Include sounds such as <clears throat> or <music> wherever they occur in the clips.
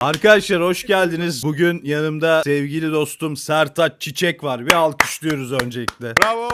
Arkadaşlar hoş geldiniz. Bugün yanımda sevgili dostum Sertaç Çiçek var. Bir alkışlıyoruz öncelikle. Bravo!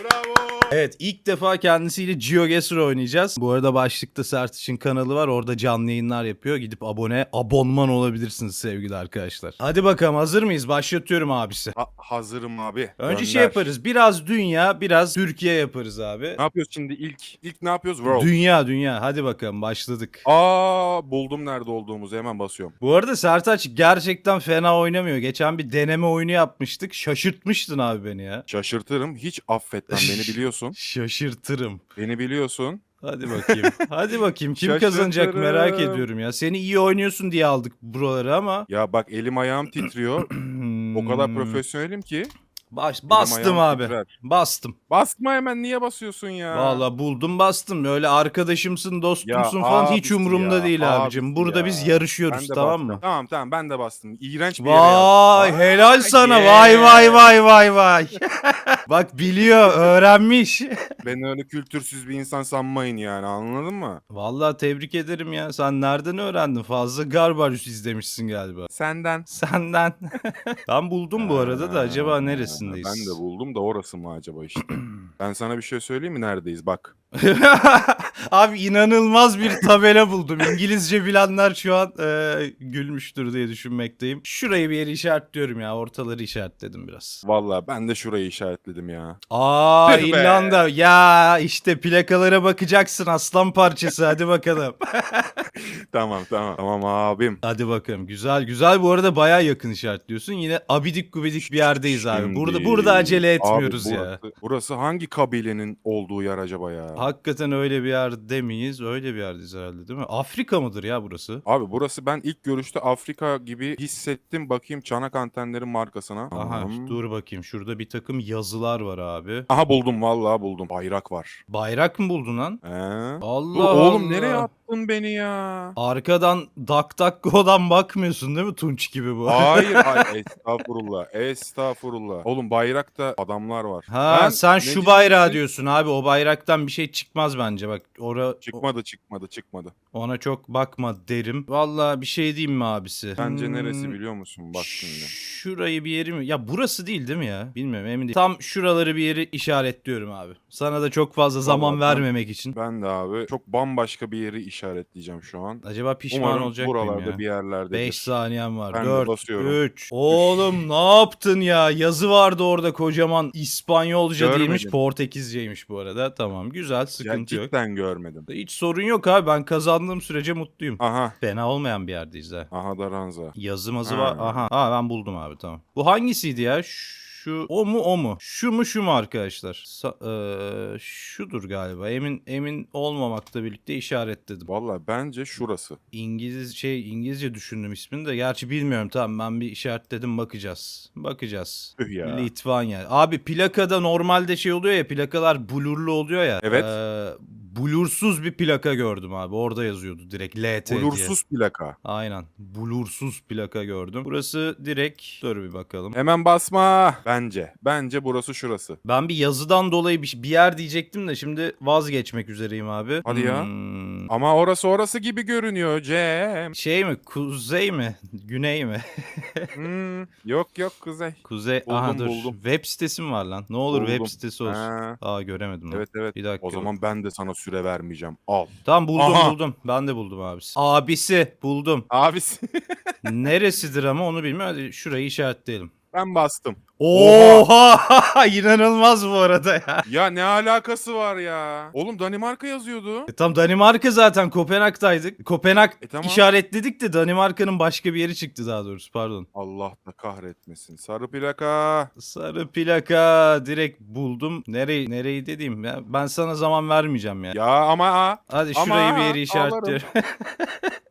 Bravo! Evet ilk defa kendisiyle GeoGuessr oynayacağız. Bu arada başlıkta Sertaç'ın kanalı var. Orada canlı yayınlar yapıyor. Gidip abone, abonman olabilirsiniz sevgili arkadaşlar. Hadi bakalım hazır mıyız? Başlatıyorum abisi. Ha- hazırım abi. Önce Gönder. şey yaparız. Biraz dünya, biraz Türkiye yaparız abi. Ne yapıyoruz şimdi ilk? İlk ne yapıyoruz? World. Dünya dünya. Hadi bakalım başladık. Aa buldum nerede olduğumuzu hemen basıyorum. Bu arada Sertaç gerçekten fena oynamıyor. Geçen bir deneme oyunu yapmıştık. Şaşırtmıştın abi beni ya. Şaşırtırım. Hiç affetmem. Beni <laughs> biliyorsun. Şaşırtırım. Beni biliyorsun. Hadi bakayım. <laughs> Hadi bakayım. Kim kazanacak merak ediyorum ya. Seni iyi oynuyorsun diye aldık buraları ama. Ya bak elim ayağım titriyor. <clears throat> o kadar Hmm. profesyonelim ki. Baş, bastım ayağım abi. titrer. Bastım. Basma hemen niye basıyorsun ya? Valla buldum bastım. Öyle arkadaşımsın, dostumsun Ya falan hiç abisi umurumda ya, değil abisi abicim. Burada ya. biz Ben yarışıyoruz de tamam bastım. mı? Tamam tamam ben de bastım. İğrenç bir yere Vay helal sana. Vay vay vay vay vay. <laughs> Bak biliyor, öğrenmiş. <laughs> Beni öyle kültürsüz bir insan sanmayın yani anladın mı? Vallahi tebrik ederim ya. Sen nereden öğrendin? Fazla Garbarius izlemişsin galiba. Senden. Senden. <laughs> ben buldum bu arada da acaba neresindeyiz? Ben de buldum da orası mı acaba işte. <clears throat> ben sana bir şey söyleyeyim mi neredeyiz bak. <laughs> Abi inanılmaz bir tabela buldum. İngilizce bilenler şu an e, gülmüştür diye düşünmekteyim. Şurayı bir yere işaretliyorum ya. Ortaları işaretledim biraz. Vallahi ben de şurayı işaretledim ya. Aa Tüh be. İrlanda. Ya işte plakalara bakacaksın aslan parçası. Hadi bakalım. <laughs> tamam tamam. Tamam abim. Hadi bakalım. Güzel güzel. Bu arada baya yakın işaretliyorsun. Yine abidik gubidik bir yerdeyiz abi. Şimdi- Burada burada acele etmiyoruz Abi ya. burası, Burası hangi kabilenin olduğu yer acaba ya? Hakikaten öyle bir yerde miyiz? Öyle bir yerdeyiz herhalde değil mi? Afrika mıdır ya burası? Abi burası ben ilk görüşte Afrika gibi hissettim. Bakayım çanak antenlerin markasına. Aha Hmm. dur bakayım. Şurada bir takım yazılar var abi. Aha buldum vallahi buldum. Bayrak var. Bayrak mı buldun lan? He? Allah Dur oğlum Allah. nereye attın beni ya? Arkadan DuckDuckGo'dan bakmıyorsun değil mi Tunç gibi bu? Hayır hayır <laughs> estağfurullah estağfurullah. Oğlum bayrakta adamlar var. Ha Ben sen ne şu bayrağı diyorsun abi. O bayraktan bir şey çıkmaz bence. Bak ora, Çıkmadı çıkmadı çıkmadı. ona çok bakma derim. Vallahi bir şey diyeyim mi abisi? Bence Hmm, neresi biliyor musun? Bak şimdi. Şurayı bir yeri mi? Ya burası değil değil mi ya? Bilmiyorum emin değilim. Tam şuraları bir yeri işaretliyorum abi. Sana da çok fazla zaman vermemek için. Ben de abi çok bambaşka bir yeri işaretleyeceğim şu an. Acaba pişman Umarım olacak buralarda mıyım ya? bir yerlerdedir. 5 saniyem var. Ben de 4, basıyorum. 3. Oğlum ne yaptın ya? Yazı vardı orada kocaman. İspanyolca Görmedim. değilmiş, Portekizceymiş bu arada. Tamam güzel sıkıntı yok. cidden görmedim. Hiç sorun yok abi. Ben kazandığım sürece mutluyum. Aha. Fena olmayan bir yerdeyiz ha. Aha da ranza. Yazı mazı Ha. var. Aha. Aa ben buldum abi tamam. Bu hangisiydi ya? Şu o mu o mu? Şu mu şu mu arkadaşlar? Sa- eee, şudur galiba. Emin emin olmamakla birlikte işaretledim. Valla bence şurası. İngiliz şey İngilizce düşündüm ismini de gerçi bilmiyorum tamam ben bir işaretledim bakacağız. Bakacağız. Ya. Litvanya. Abi plakada normalde şey oluyor ya plakalar blurlu oluyor ya. Evet. Ee, blursuz bir plaka gördüm abi. Orada yazıyordu direkt LT diye. Bulursuz plaka. Aynen. Blursuz plaka gördüm. Burası direkt dur bir bakalım. Hemen basma. Bence. Bence burası şurası. Ben bir yazıdan dolayı bir, bir yer diyecektim de şimdi vazgeçmek üzereyim abi. Hadi ya. Hmm. Ama orası orası gibi görünüyor Cem. Şey mi? Kuzey mi? Güney mi? <laughs> Hmm, yok yok kuzey. Kuzey. Buldum, Aha dur. buldum. Web sitesi mi var lan? Ne olur web Buldum. sitesi olsun. Ha, Aa göremedim lan. evet evet. Bir dakika. O zaman ben de sana süre vermeyeceğim. Al. Tamam buldum Aha. buldum. Ben de buldum abisi. Abisi buldum. Abisi. <laughs> Neresidir ama onu bilmiyorum. Hadi şurayı işaretleyelim. ben bastım. Oha! <laughs> İnanılmaz bu arada ya. Ya ne alakası var ya? Oğlum Danimarka yazıyordu. E tam Danimarka zaten Kopenhag'daydık. Kopenhag E tamam. işaretledik de Danimarka'nın başka bir yeri çıktı daha doğrusu pardon. Allah da kahretmesin. Sarı plaka. Sarı plaka direkt buldum. Nereyi nereyi dediğim ya ben sana zaman vermeyeceğim ya. Ya ama Hadi Ama şurayı bir yeri işaretliyorum. <laughs>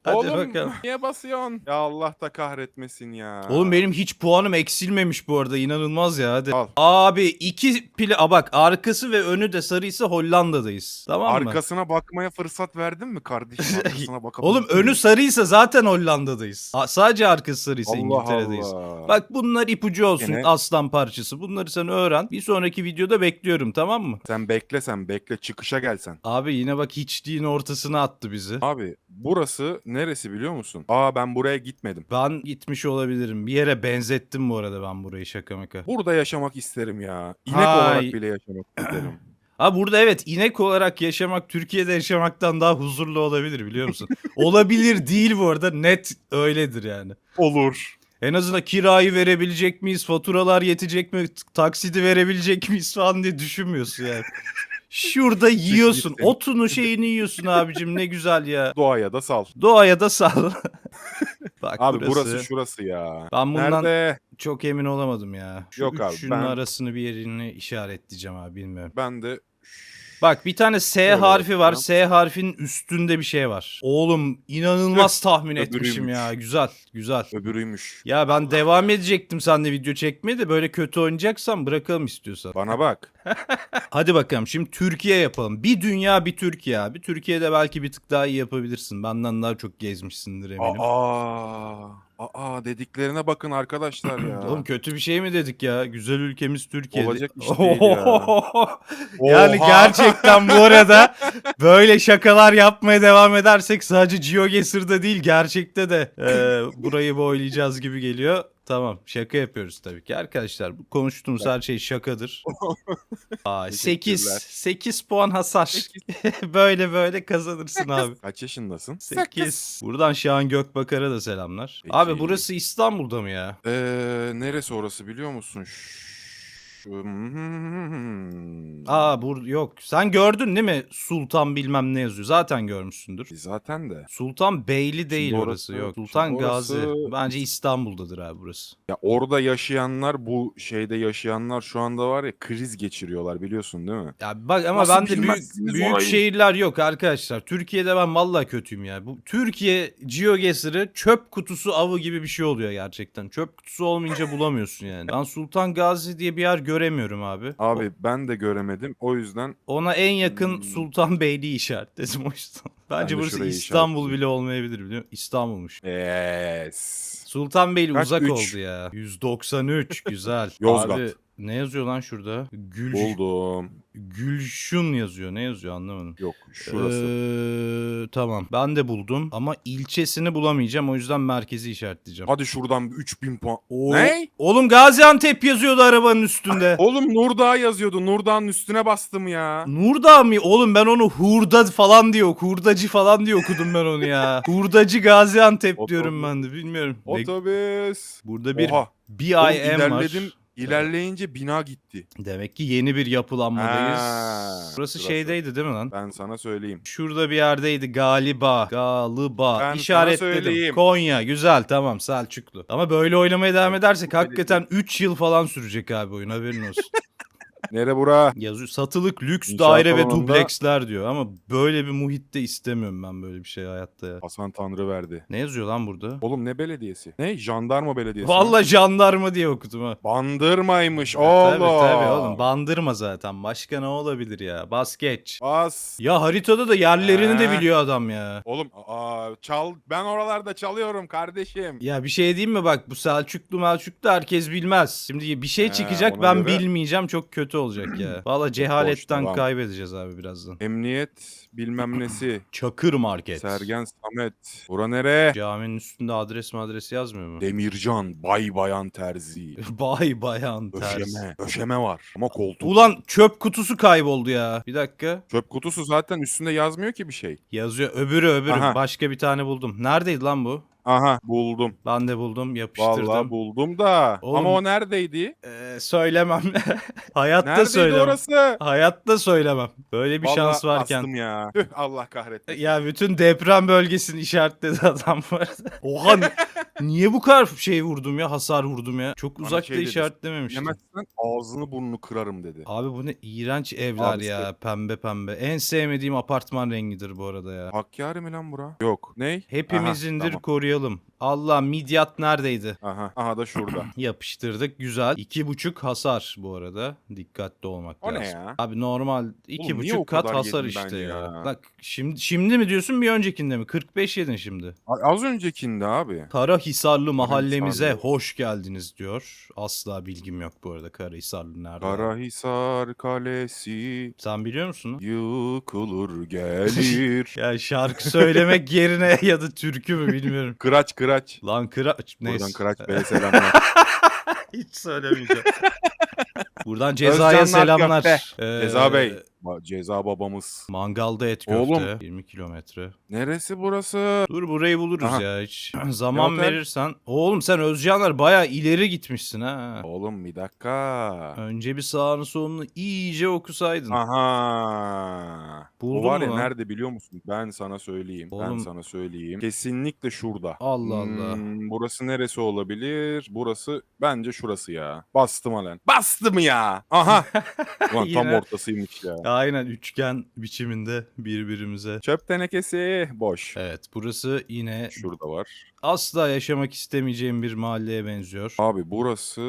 Hadi Oğlum bakalım. niye basıyorsun? Ya Allah da kahretmesin ya. Oğlum benim hiç puanım eksilmemiş bu arada inanılmaz ya hadi. Al. Abi iki pila Aa, bak arkası ve önü de sarıysa Hollanda'dayız. Tamam mı? Arkasına bakmaya fırsat verdin mi kardeşim? <laughs> Arkasına bakabilir Oğlum önü sarıysa zaten Hollanda'dayız. Aa, sadece arkası sarıysa Allah İngiltere'deyiz. Allah. Bak bunlar ipucu olsun Gene- aslan parçası. Bunları sen öğren. Bir sonraki videoda bekliyorum tamam mı? Sen bekle sen bekle çıkışa gelsen. Abi yine bak hiçliğin ortasına attı bizi. Abi burası neresi biliyor musun? Aa ben buraya gitmedim. Ben gitmiş olabilirim. Bir yere benzettim bu arada ben burayı şaka maka. Burada yaşamak isterim ya. İnek Hay. olarak bile yaşamak <clears throat> isterim. Ha burada evet inek olarak yaşamak Türkiye'de yaşamaktan daha huzurlu olabilir biliyor musun? olabilir <laughs> değil bu arada net öyledir yani. Olur. En azından kirayı verebilecek miyiz? Faturalar yetecek mi? Taksidi verebilecek miyiz falan diye düşünmüyorsun yani. <laughs> Şurada yiyorsun. Otunu şeyini yiyorsun abicim ne güzel ya. Doğaya da sal. Doğaya da sal. <laughs> Bak Abi burası, burası. şurası ya. Ben bundan Nerede? çok emin olamadım ya. Şu Yok abi, üçünün ben- arasını bir yerini işaretleyeceğim abi bilmiyorum. Ben de Bak bir tane S harfi var. S harfinin üstünde bir şey var. Oğlum inanılmaz tahmin etmişim öbürüymüş. ya. Güzel, güzel. öbürüymüş. Ya ben devam edecektim seninle video çekmeye de böyle kötü oynayacaksan bırakalım istiyorsan. Bana bak. <laughs> Hadi bakalım şimdi Türkiye yapalım. Bir dünya bir Türkiye abi. Türkiye'de belki bir tık daha iyi yapabilirsin. Benden daha çok gezmişsindir eminim. Aa, aa dediklerine bakın arkadaşlar ya. <clears throat> Oğlum kötü bir şey mi dedik ya? Güzel ülkemiz Türkiye. Olacak iş değil ya. <laughs> yani Oha! gerçekten bu arada <laughs> böyle şakalar yapmaya devam edersek sadece GeoGuessr'da değil gerçekte de e, burayı boylayacağız gibi geliyor. Tamam şaka yapıyoruz tabii ki arkadaşlar. Bu konuştuğumuz her şey şakadır. <laughs> Aa, 8 Teşekkürler. 8 puan hasar. <laughs> böyle böyle kazanırsın abi. Kaç yaşındasın? 8. Buradan Şahan Gökbakar'a da selamlar. Peki. Abi burası İstanbul'da mı ya? Ee, neresi orası biliyor musun? Hmm. Aa bur yok. Sen gördün değil mi? Sultan bilmem ne yazıyor. Zaten görmüşsündür. Zaten de. Sultan Beyli değil Şimdi orası. orası- Yok. Sultan şimdi Gazi. orası- Bence İstanbul'dadır abi burası. Ya orada yaşayanlar bu şeyde yaşayanlar şu anda var ya kriz geçiriyorlar biliyorsun değil mi? Ya bak ama Nasıl bende büyük büyük orayı? şehirler yok arkadaşlar. Türkiye'de ben vallahi kötüyüm ya. Bu Türkiye GeoGuessr'ı çöp kutusu avı gibi bir şey oluyor gerçekten. Çöp kutusu olmayınca bulamıyorsun yani. Ben Sultan Gazi diye bir yer göremiyorum abi. Abi ben de göremedim. O yüzden Ona en yakın Hmm. Sultan Beyliği işaretledim o yüzden. Bence burası İstanbul bile olmayabilir biliyor musun? İstanbul'muş. yes. Sultan Beyli Kaç? uzak Üç. oldu ya. 193 güzel. <laughs> Yozgat. Abi ne yazıyor lan şurada? Gül Buldum. Gülşun yazıyor. Ne yazıyor anlamadım. Yok şurası. Ee, tamam. Ben de buldum ama ilçesini bulamayacağım. O yüzden merkezi işaretleyeceğim. Hadi şuradan bir 3000 puan. Oo. Ne? Oğlum Gaziantep yazıyordu arabanın üstünde. <laughs> Oğlum Nurdağ yazıyordu. Nurdağ'ın üstüne bastım ya. Nurdağ mı? Oğlum ben onu hurda falan diyor. Hurdacı falan diye okudum ben onu ya. <laughs> Hurdacı Gaziantep diyorum ben de bilmiyorum. Otobüs. Burada bir Oha. BIM var. İlerleyince bina gitti. Demek ki yeni bir yapılanmadayız. Ha, Burası burası. şeydeydi değil mi lan? Ben sana söyleyeyim. Şurada bir yerdeydi galiba. Galiba. Ben sana İşaretledim. söyleyeyim. Konya. Güzel tamam Selçuklu. Ama böyle oynamaya devam edersek hakikaten 3 yıl falan sürecek abi oyun haberin olsun. <laughs> Nere bura? Yazıyor. Satılık lüks İnşaat daire ve alanında- dubleksler diyor. Ama böyle bir muhitte istemiyorum ben böyle bir şey hayatta ya. Hasan Tanrı verdi. Ne yazıyor lan burada? Oğlum ne belediyesi? Ne? Jandarma belediyesi. Vallahi jandarma diye okudum ha. Bandırmaymış oğlum. Tabii tabii oğlum bandırma zaten. Başka ne olabilir ya? Bas geç. Bas. Ya haritada da yerlerini de biliyor adam ya. Oğlum aa, çal ben oralarda çalıyorum kardeşim. Ya bir şey diyeyim mi bak bu Selçuklu Melçuklu herkes bilmez. Şimdi bir şey çıkacak ona ben göre- bilmeyeceğim çok kötü olacak ya. <clears throat> Valla cehaletten tamam. kaybedeceğiz abi birazdan. Emniyet bilmem nesi. <clears throat> Çakır Market. Sergen Samet. Bura nere? Caminin üstünde adres mi adresi yazmıyor mu? Demircan Bay Bayan Terzi. <laughs> Bay bayan ters. Döşeme. Döşeme var ama koltuk. Ulan çöp kutusu kayboldu ya. Bir dakika. Çöp kutusu zaten üstünde yazmıyor ki bir şey. Yazıyor öbürü öbürü. Aha. Başka bir tane buldum. Neredeydi lan bu? Aha buldum. Ben de buldum yapıştırdım. Vallahi buldum da. Oğlum- Ama o neredeydi? Ee, söylemem. <laughs> Hayatta Neredeydi söylemem. orası? Hayatta söylemem. Böyle bir Vallahi şans varken. astım ya. <laughs> Allah kahretmesin. Ya bütün deprem bölgesini işaretledi <laughs> adam var. Oha niye bu kadar şey vurdum ya hasar vurdum ya. Çok Bana uzakta şey işaretlememiştim. Yemezsen ağzını burnunu kırarım dedi. Abi bu ne iğrenç evler Abi ya pembe pembe. En sevmediğim apartman rengidir bu arada ya. Hakkari mi lan bura? Yok. Ney? Hepimizindir Aha, tamam. Koruyalım. Allah midyat neredeydi? Aha. Aha da şurada. <clears throat> Yapıştırdık güzel. İki buçuk hasar bu arada. Dikkatli olmak O ne lazım. ya? Abi normal iki Oğlum niye o buçuk kat kadar hasar işte ya. ya? Bak şimdi şimdi mi diyorsun bir öncekinde mi? 45 yedin şimdi. Az öncekinde abi. Karahisarlı mahallemize Karahisarlı. hoş geldiniz diyor. Asla bilgim yok bu arada Karahisarlı nerede? Karahisar Kalesi Sen biliyor musun? yıkılır gelir. <laughs> Ya şarkı söylemek yerine <laughs> ya da türkü mü bilmiyorum. kıraç kıraç. Lan kıraç neyse. Buradan Kıraç Bey'e <laughs> selamlar. Hiç söylemeyeceğim. Buradan cezaya selamlar. Narköfte. Ee, Ceza Bey. Ba- Ceza babamız. Mangalda et köfte. Oğlum. 20 kilometre. Neresi burası? Dur burayı buluruz Aha. ya hiç. <clears throat> <clears throat> Zaman verirsen. Oğlum sen Özcanlar baya ileri gitmişsin ha. Oğlum bir dakika. Önce bir sağını solunu iyice okusaydın. Aha. Buldun o var ya nerede biliyor musun? Ben sana söyleyeyim. Ben Oğlum. sana söyleyeyim. Kesinlikle şurada. Allah Allah. Hmm, burası neresi olabilir? Burası bence şurası ya. Bastım lan. Bastım ya. Aha. <laughs> Ulan tam Yine. ortasıymış ya. Aynen üçgen biçiminde birbirimize. Çöp tenekesi boş. Evet burası yine Şurada var. Asla yaşamak istemeyeceğim bir mahalleye benziyor. Abi burası...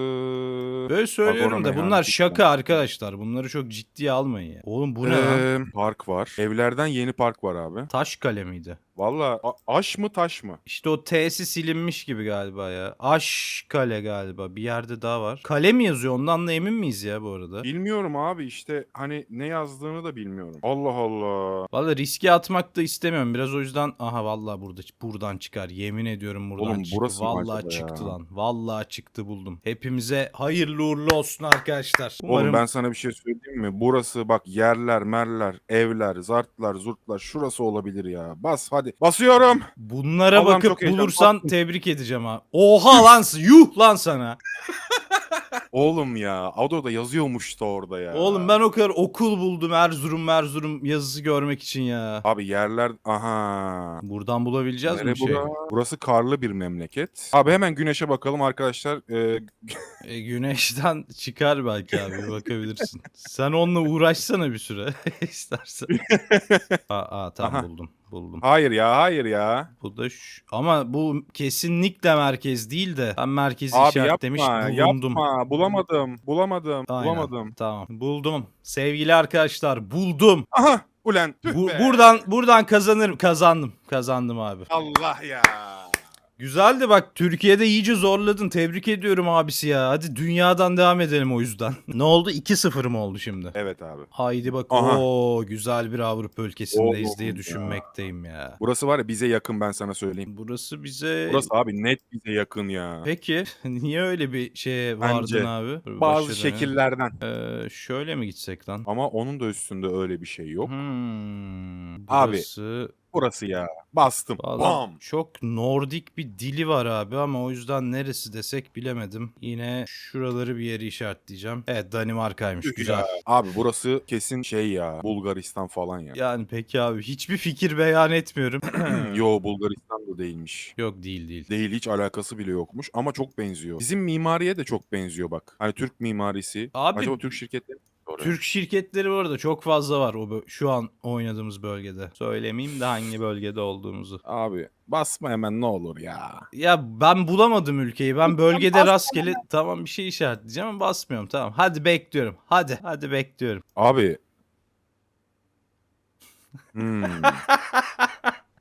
Böyle söylüyorum Agora da bunlar şaka arkadaşlar. Bunları çok ciddiye almayın ya. Oğlum bu ne lan? Ee, park var. Evlerden yeni park var abi. Taş kale miydi? Valla a- aş mı taş mı? İşte o T'si silinmiş gibi galiba ya. Aş kale galiba. Bir yerde daha var. Kale mi yazıyor? Ondan da emin miyiz ya bu arada? Bilmiyorum abi işte hani ne yazdığını da bilmiyorum. Allah Allah. Valla riske atmak da istemiyorum. Biraz o yüzden aha vallahi burada buradan çıkar. Yemin ediyorum buradan Oğlum, çıktı. burası mı Vallahi acaba çıktı ya? lan. Vallahi çıktı buldum. Hepimize hayırlı uğurlu olsun arkadaşlar. Oğlum Umarım ben sana bir şey söyleyeyim mi? Burası bak yerler, merler, evler, zartlar, zurtlar şurası olabilir ya. Bas hadi. Basıyorum. bunlara Allah'ım bakıp çok heyecan bulursan tebrik edeceğim ha. Oha lan yuh lan sana. Oğlum ya. Ado'da yazıyormuş da orada ya. Oğlum ben o kadar okul buldum Erzurum Erzurum yazısı görmek için ya. Abi yerler aha. Buradan bulabileceğiz mi bir şey? bura? Burası karlı bir memleket. Abi hemen güneşe bakalım arkadaşlar. Ee, <laughs> E, güneşten çıkar belki abi bir bakabilirsin. Sen onunla uğraşsana bir süre <laughs> istersen. <laughs> Aa, aa tamam Aha. buldum buldum. hayır ya, hayır ya. Bu da şu... ama bu kesinlikle merkez değil de ben merkezi Abi işaretlemiş yapma, bulundum. yapma. Bulamadım, bulamadım, Aynen, bulamadım. Tamam buldum. Sevgili arkadaşlar buldum. Aha, ulen. tüh Bu, be. buradan buradan kazanırım. Kazandım. Kazandım abi. Allah ya. Güzeldi bak Türkiye'de iyice zorladın. Tebrik ediyorum abisi ya. Hadi dünyadan devam edelim o yüzden. <laughs> ne oldu? 2-0 mı oldu şimdi? Evet abi. Haydi bak. Aha. Oo güzel bir Avrupa ülkesindeyiz Oğlum diye ya. düşünmekteyim ya. Burası var ya bize yakın ben sana söyleyeyim. Burası bize Burası abi net bize yakın ya. Peki <laughs> niye öyle bir şeye vardın Bence abi? Bazı başladım ya. şekillerden. Ee, şöyle mi gitsek lan? Ama onun da üstünde öyle bir şey yok. Hmm, Abi, burası Burası ya. Bastım. Vallahi Bam. çok Nordik bir dili var abi ama o yüzden neresi desek bilemedim. Yine şuraları bir yere işaretleyeceğim. Evet Danimarka'ymış Tüh güzel. ya. Abi burası kesin şey ya. Bulgaristan falan ya. Yani peki abi hiçbir fikir beyan etmiyorum. <clears throat> <clears throat> Yo Bulgaristan da değilmiş. Yok değil değil. Değil hiç alakası bile yokmuş ama çok benziyor. Bizim mimariye de çok benziyor bak. Hani Türk mimarisi. Abi- Acaba Türk şirketleri oraya? Türk şirketleri bu arada çok fazla var o şu an oynadığımız bölgede. Söylemeyeyim de hangi bölgede olduğumuzu. Abi basma hemen ne olur ya. Ya ben bulamadım ülkeyi. Ben bölgede basma rastgele tamam bir şey işaretleyeceğim ama basmıyorum. Tamam. Hadi bekliyorum. Hadi. Hadi bekliyorum. Abi. <laughs> Hmm.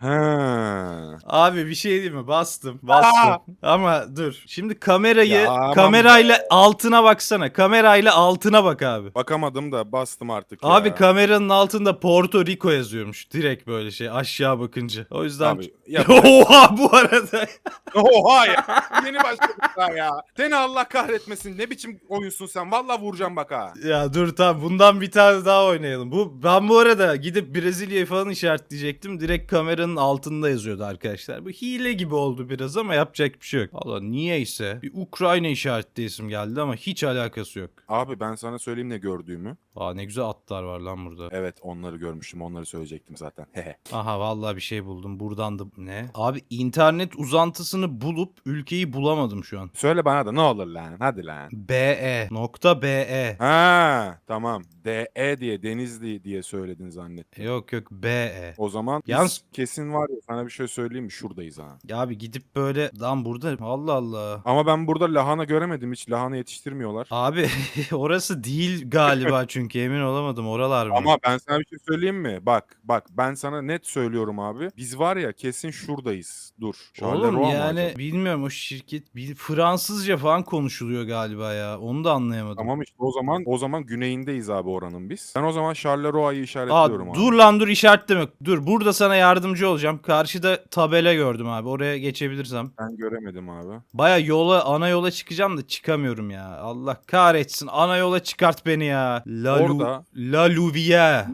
Ha. Abi bir şey değil mi? Bastım. Bastım. Ama dur. Şimdi kamerayı Ya aman kamerayla altına baksana. Kamerayla altına bak abi. Bakamadım da bastım artık Abi ya. kameranın altında Porto Rico yazıyormuş. Direkt böyle şey aşağı bakınca. O yüzden Abi <laughs> ya Oha bu arada. <laughs> Oha ya. Yeni başladık ya. Seni Allah kahretmesin. Ne biçim oyunsun sen? Vallahi vuracağım bak ha. Ya dur tamam bundan bir tane daha oynayalım. Bu ben bu arada gidip Brezilya'yı falan işaretleyecektim. Direkt kameranın altında yazıyordu arkadaşlar. Bu hile gibi oldu biraz ama yapacak bir şey yok. Allah niyeyse bir Ukrayna işaretleyesim geldi ama hiç alakası yok. Abi ben sana söyleyeyim ne gördüğümü. Aa ne güzel atlar var lan burada. Evet onları görmüştüm. Onları söyleyecektim zaten. <laughs> Hehe. Aha vallahi bir şey buldum. Buradan da ne? Abi internet uzantısını bulup ülkeyi bulamadım şu an. Söyle bana da ne olur lan. Hadi lan. BE nokta BE. Ha tamam. DE diye Denizli diye söyledin zannettim. Yok yok BE. O zaman biz Yalnız- kesin kesin var ya sana bir şey söyleyeyim mi? Şuradayız ha. Ya abi gidip böyle lan burada Allah Allah. Ama ben burada lahana göremedim hiç. Lahana yetiştirmiyorlar. Abi <laughs> orası değil galiba <laughs> çünkü emin olamadım oralar mı? Ama ben sana bir şey söyleyeyim mi? Bak bak ben sana net söylüyorum abi. Biz var ya kesin şuradayız. Dur. Charleroi Oğlum mu yani acaba? bilmiyorum o şirket bir Fransızca falan konuşuluyor galiba ya. Onu da anlayamadım. Tamam işte o zaman o zaman güneyindeyiz abi oranın biz. Ben o zaman Charleroi Aa, işaretliyorum abi. dur lan dur işaretleme. Dur burada sana yardımcı olacağım. Karşıda tabela gördüm abi. Oraya geçebilirsem. Ben göremedim abi. Baya yola ana yola çıkacağım da çıkamıyorum ya. Allah kahretsin. Ana yola çıkart beni ya. La Orada La Louvière.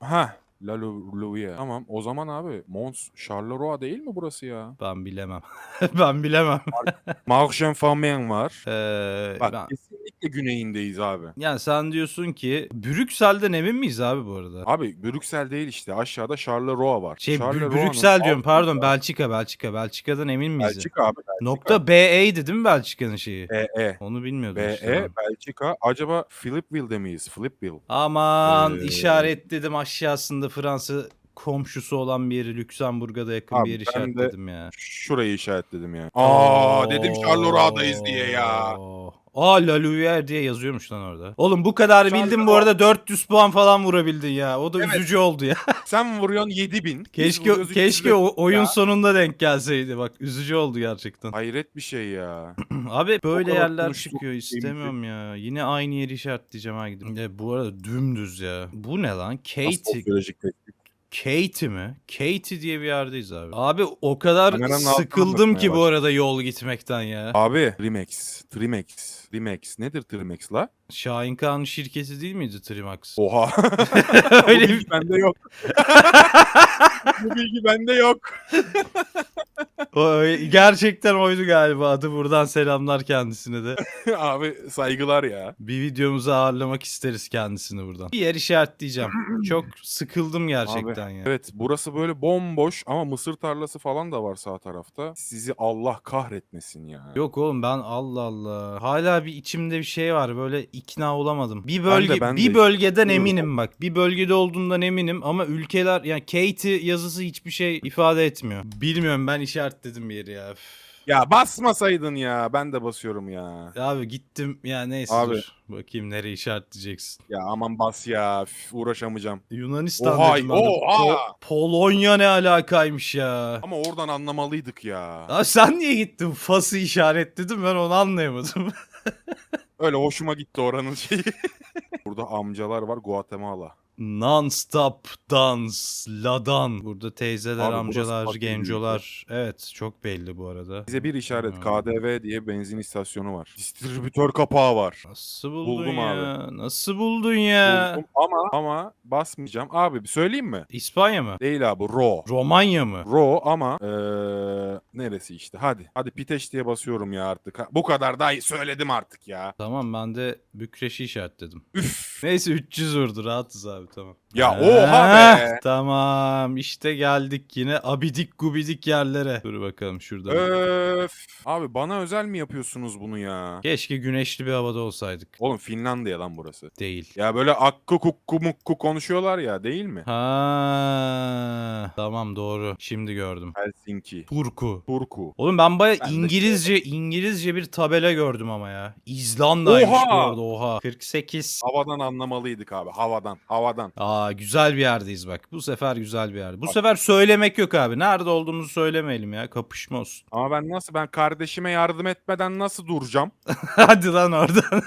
ha La Lu- Louvière. Tamam o zaman abi Mons Charleroi değil mi burası ya? Ben bilemem. <laughs> ben bilemem. Marchenfamen var. Ee, Bak ben- kesinlikle güneyindeyiz abi. Yani sen diyorsun ki Brüksel'den emin miyiz abi bu arada? Abi Brüksel değil işte aşağıda Charleroi var. Şey Charleroi Brüksel diyorum pardon Belçika Belçika Belçika'dan emin miyiz? Belçika abi. Belçika. Nokta BE'ydi değil mi Belçika'nın şeyi? BE. Onu bilmiyordum BE işte. ben. Belçika. Acaba Philippeville'de miyiz? Philippeville. Aman Ee, işaretledim aşağısında Fransa komşusu olan bir yeri Lüksemburg'a da yakın Abi bir yeri ben de- işaretledim ya. Şurayı işaretledim ya. Aa dedim Charleroi diye ya. Aa La Louvière diye yazıyormuş lan orada. Oğlum bu kadar bildin bu Charleroi. arada 400 puan falan vurabildin ya. O da Evet. üzücü oldu ya. <laughs> Sen vuruyorsun 7000. biz keşke vuruyoruz keşke 300. o oyun Ya. sonunda denk gelseydi. Bak üzücü oldu gerçekten. Hayret bir şey ya. <clears throat> Abi böyle kadar yerler konuştuk, çıkıyor istemiyorum ya. Yine aynı yeri işaretleyeceğim ha gidip. Bu arada dümdüz ya. Bu ne lan? Teknik. Katie mi? Katie diye bir yerdeyiz abi. Abi o kadar Kameranın altına sıkıldım ki bu arada yol gitmekten ya. Abi Trimex. Trimex. Trimex. Nedir Trimex la? Şahin Kağan'ın şirketi değil miydi Trimax? <laughs> Oha. Öyle Bu bir- bilgi bende yok. Bu bilgi bende yok. <laughs> <laughs> O, öyle- gerçekten oydu galiba adı. Buradan selamlar kendisine de. <laughs> Abi saygılar ya. Bir videomuza ağırlamak isteriz kendisini buradan. Bir yer işaretleyeceğim. <clears throat> Çok sıkıldım gerçekten ya. Evet burası böyle bomboş ama mısır tarlası falan da var sağ tarafta. Sizi Allah kahretmesin ya. Yok oğlum ben Allah Allah. Hala bir içimde bir şey var. Böyle ikna olamadım. Bir bölge ben de. bir bölgeden Dur. eminim bak. Bir bölgede olduğundan eminim ama ülkeler yani Katie yazısı hiçbir şey ifade etmiyor. Bilmiyorum ben işaretledim bir yeri ya. Üf. Ya basmasaydın ya. Ben de basıyorum ya. Abi gittim ya neyse Abi. dur. Bakayım nereye işaretleyeceksin. Ya aman bas ya. Üf, uğraşamayacağım. Yunanistan Oha, dedim ben de. oha! Po- Polonya ne alakaymış ya. Ama oradan anlamalıydık ya. Abi sen niye gittin? Fas'ı işaretledim ben onu anlayamadım. <laughs> Öyle hoşuma gitti oranın şeyi. <laughs> Burada amcalar var Guatemala. Non-stop dance, ladan. Burada teyzeler, Abi burası amcalar, bir gencolar. Evet çok belli bu arada. Bize bir işaret Hmm. KDV diye benzin istasyonu var. Distribütör kapağı var. Nasıl buldun Buldum ya? Nasıl buldun ya? Buldum ama ama basmayacağım. Abi bir söyleyeyim mi? İspanya mı? Değil abi Ro. Romanya mı? Ro ama eee, neresi işte hadi. Hadi Piteş diye basıyorum ya artık. Ha, Bu kadar da söyledim artık ya. Tamam ben de Bükreş'i işaretledim. Üf. Neyse 300 vurdu rahatız abi tamam. Ya Ha, oha be. Tamam işte geldik yine abidik gubidik yerlere. Dur bakalım şurada. Öf. Abi bana özel mi yapıyorsunuz bunu ya? Keşke güneşli bir havada olsaydık. Oğlum Finlandiya lan burası. Değil. Ya böyle akku kukku mukku konuşuyorlar ya değil mi? Ha, tamam doğru. Şimdi gördüm. Helsinki. Turku. Turku. Oğlum ben baya Ben de İngilizce İngilizce bir tabela gördüm ama ya. İzlanda'ymış Oha! bu arada oha. 48. Havadan anlamalıydık abi. Havadan. Havadan. Aa güzel bir yerdeyiz bak. Bu sefer güzel bir yer. Bu Bak. sefer söylemek yok abi. Nerede olduğumuzu söylemeyelim ya. Kapışma olsun. Ama ben nasıl ben kardeşime yardım etmeden nasıl duracağım? <laughs> Hadi lan oradan.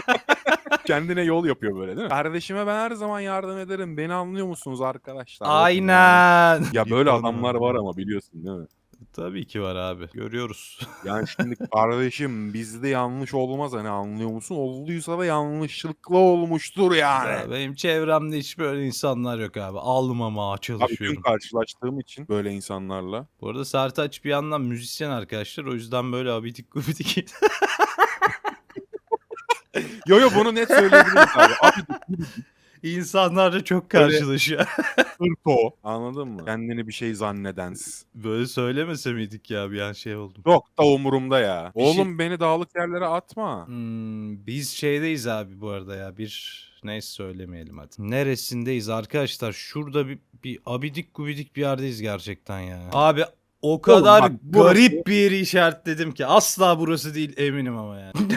<laughs> Kendine yol yapıyor böyle değil mi? Kardeşime ben her zaman yardım ederim. Beni anlıyor musunuz arkadaşlar? Bakın Aynen. Ya böyle adamlar var ama biliyorsun değil mi? Tabii ki var abi. Görüyoruz. <laughs> Yani şimdi kardeşim bizde yanlış olmaz hani anlıyor musun? Olduysa da yanlışlıkla olmuştur yani. Ya benim çevremde hiç böyle insanlar yok abi. Almama Abi çalışıyorum. karşılaştığım için böyle insanlarla. Bu arada Sertaç bir yandan müzisyen arkadaşlar. O yüzden böyle abidik gubidik. Yo yo bunu net söyleyebiliriz abi. <laughs> Abi İnsanlarla çok karşılaşıyor. <laughs> Hırto. Anladın mı? Kendini bir şey zannedens. böyle söylemese miydik ya bir an şey oldum. Çok da umurumda ya. Bir şey- Oğlum beni dağlık yerlere atma. Hmm, biz şeydeyiz abi bu arada ya bir neyse söylemeyelim hadi. Neresindeyiz arkadaşlar? Şurada bir Bir abidik gubidik bir yerdeyiz gerçekten ya. Abi o kadar bak, burası- garip bir yeri işaretledim ki asla burası değil eminim ama yani. <laughs>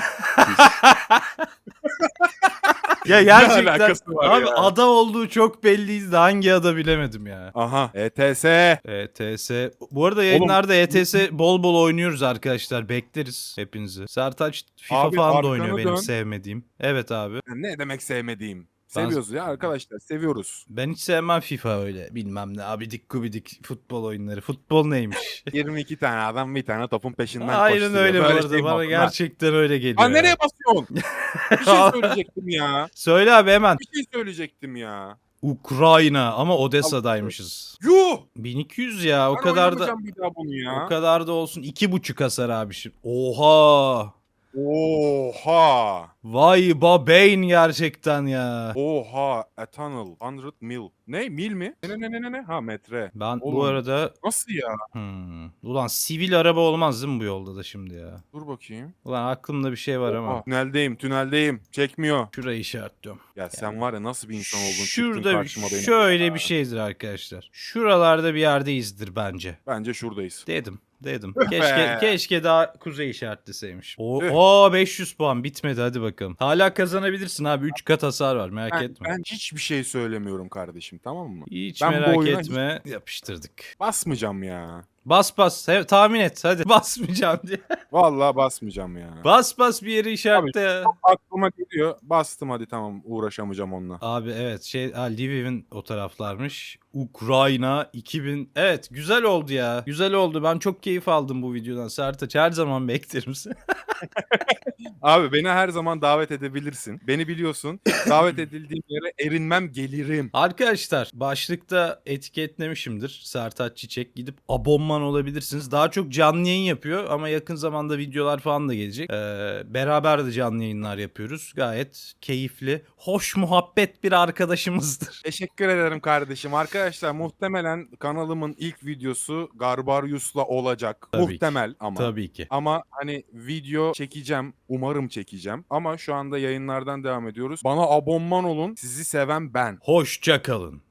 ya gerçekten alakası var abi ya? ada olduğu çok belliydi de hangi ada bilemedim ya. Aha ETS. ETS. Bu arada yayınlarda ETS bol bol oynuyoruz arkadaşlar. Bekleriz hepinizi. Sertaç FIFA Abi, falan da arkanı oynuyor benim dön. sevmediğim. Evet abi. Ne demek sevmediğim? Seviyoruz ya arkadaşlar seviyoruz. Ben hiç sevmem FIFA öyle. Bilmem ne abidik gubidik futbol oyunları. Futbol neymiş? <laughs> 22 tane adam bir tane topun peşinden Aynen koşturuyor. öyle bu arada. şey Bana gerçekten öyle geliyor. Ya. nereye basıyorsun? <laughs> bir şey <laughs> söyleyecektim ya. Söyle abi hemen. Bir şey söyleyecektim ya. Ukrayna ama Odessa'daymışız. Yuh! 1200 ya o Ben kadar da bir daha bunu ya. o kadar da olsun. iki buçuk hasar abi şimdi. Oha! Oha! Vay babeyn gerçekten ya. Oha! Tunnel. 100 mil. Ne? Mil mi? Ne ne ne ne ne? Ha metre. Ben bu Oğlum. arada Nasıl ya? hmm, ulan sivil araba olmaz değil mi bu yolda da şimdi ya? Dur bakayım. Ulan aklımda bir şey var ama. Tüneldeyim, tüneldeyim. Çekmiyor. Şurayı işaretliyorum. Ya sen var ya nasıl bir insan oldun Şurada bir- benim. şöyle bir şeydir arkadaşlar. Şuralarda bir yerdeyizdir bence. Bence şuradayız. Dedim. Dedim. <laughs> Keşke keşke daha kuzey işaretleseymiş. O, Tüh. o 500 puan bitmedi hadi bakalım. Hala kazanabilirsin abi 3 kat hasar var merak Ben, etme. ben hiçbir şey söylemiyorum kardeşim tamam mı? Hiç ben bu merak oyuna etme. Yapıştırdık. Basmayacağım ya. Bas bas. He, tahmin et hadi. <laughs> Basmayacağım diye. Vallahi basmayacağım ya. Bas bas bir yere işaretle ya. Aklıma geliyor. Bastım hadi tamam uğraşamayacağım onunla. Abi evet şey ha, Lviv'in o taraflarmış. Ukrayna 2000. Evet güzel oldu ya. Güzel oldu. Ben çok keyif aldım bu videodan. Sertaç her zaman beklerim seni. <laughs> Abi beni her zaman davet edebilirsin. Beni biliyorsun. Davet <laughs> edildiğim yere erinmem gelirim. Arkadaşlar başlıkta etiketlemişimdir. Sertaç Çiçek gidip abonman olabilirsiniz. Daha çok canlı yayın yapıyor ama yakın zamanda videolar falan da gelecek. Ee, beraber de canlı yayınlar yapıyoruz. Gayet keyifli, hoş muhabbet bir arkadaşımızdır. <laughs> Teşekkür ederim kardeşim. Arkadaşlar muhtemelen kanalımın ilk videosu Garbarius'la olacak. Tabii ki. Muhtemel ama. Tabii ki. Ama hani video çekeceğim. Umarım çekeceğim. Ama şu anda yayınlardan devam ediyoruz. Bana abonman olun. Sizi seven ben. Hoşça kalın.